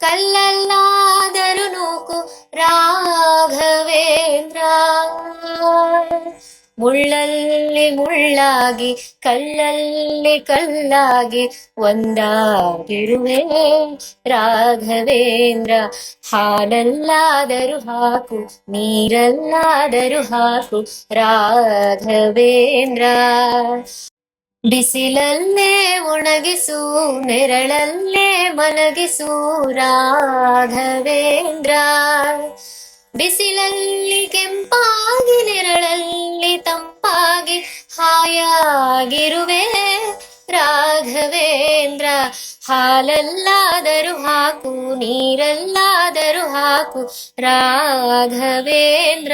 ಕಲ್ಲಲ್ಲಾದರೂ ನೂಕು ರಾಘವೇಂದ್ರ. ಮುಳ್ಳಲ್ಲಿ ಮುಳ್ಳಾಗಿ ಕಲ್ಲಲ್ಲಿ ಕಲ್ಲಾಗಿ ಒಂದಾಗಿರುವೆ ರಾಘವೇಂದ್ರ. ಹಾಲಲ್ಲಾದರೂ ಹಾಕು ನೀರಲ್ಲಾದರೂ ಹಾಕು ರಾಘವೇಂದ್ರ. ಬಿಸಿಲಲ್ಲೇ ಒಣಗಿಸು, ನೆರಳಲ್ಲೇ ಮಲಗಿಸು ರಾಘವೇಂದ್ರ. ಬಿಸಿಲಲ್ಲಿ ಕೆಂಪಾಗಿ, ನೆರಳಲ್ಲಿ ತಂಪಾಗಿ ಹಾಯಾಗಿರುವೆ ರಾಘವೇಂದ್ರ. ಹಾಲಲ್ಲಾದರೂ ಹಾಕು, ನೀರಲ್ಲಾದರೂ ಹಾಕು ರಾಘವೇಂದ್ರ.